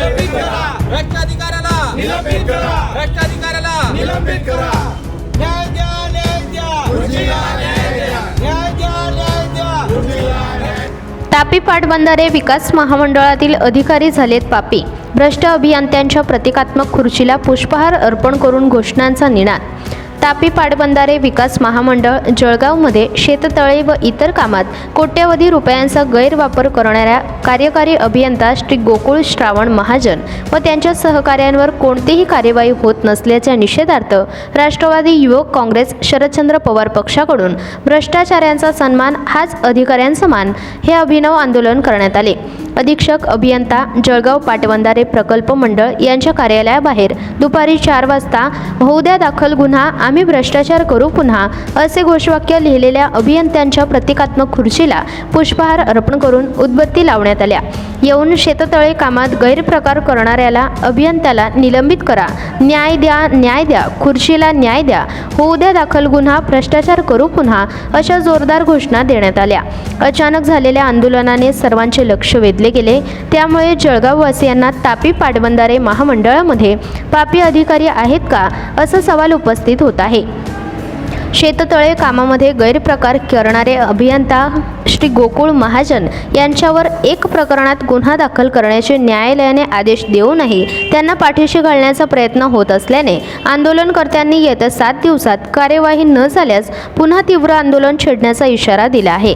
निलंबित करा. भ्रष्ट अधिकाऱ्याला निलंबित करा. न्याय द्या न्याय द्या. खुर्चीला न्याय द्या. न्याय द्या न्याय द्या. खुर्चीला न्याय तापी पाटबंधारे विकास महामंडळातील अधिकारी झालेत पापी. भ्रष्ट अभियंत्यांच्या प्रतिकात्मक खुर्चीला पुष्पहार अर्पण करून घोषणांचा निनाद. तापी पाटबंधारे विकास महामंडळ जळगावमध्ये शेततळे व इतर कामात कोट्यवधी रुपयांचा गैरवापर करणाऱ्या कार्यकारी अभियंता श्री गोकुळ श्रावण महाजन व त्यांच्या सहकाऱ्यांवर कोणतीही कार्यवाही होत नसल्याच्या निषेधार्थ राष्ट्रवादी युवक काँग्रेस शरदचंद्र पवार पक्षाकडून भ्रष्टाचाऱ्यांचा सन्मान हाच अधिकाऱ्यांसमान हे अभिनव आंदोलन करण्यात आले. अधीक्षक अभियंता जळगाव पाटबंधारे प्रकल्प मंडळ यांच्या कार्यालयाबाहेर दुपारी चार वाजता होऊ दाखल गुन्हा आम्ही भ्रष्टाचार करू पुन्हा असे घोषवाक्य लिहिलेल्या अभियंत्यांच्या प्रतिकात्मक खुर्चीला पुष्पहार अर्पण करून उदबत्ती लावण्यात आल्या. येऊन शेततळे कामात गैरप्रकार करणाऱ्याला अभियंत्याला निलंबित करा. न्याय द्या न्याय द्या खुर्चीला न्याय द्या. होऊ द्या दाखल गुन्हा भ्रष्टाचार करू पुन्हा अशा जोरदार घोषणा देण्यात आल्या. अचानक झालेल्या आंदोलनाने सर्वांचे लक्ष वेधले. गेले. त्यामुळे जळगाववासियांना तापी पाटबंधारे महामंडळामध्ये पापी अधिकारी आहेत का? असा सवाल उपस्थित होत आहे. शेततळे कामामध्ये गैरप्रकार करणारे अभियंता श्री गोकुळ महाजन यांच्यावर एक प्रकरणात गुन्हा दाखल करण्याचे न्यायालयाने आदेश देऊनही त्यांना पाठीशी घालण्याचा प्रयत्न होत असल्याने आंदोलनकर्त्यांनी येत्या सात दिवसात कार्यवाही न झाल्यास पुन्हा तीव्र आंदोलन छेडण्याचा इशारा दिला आहे.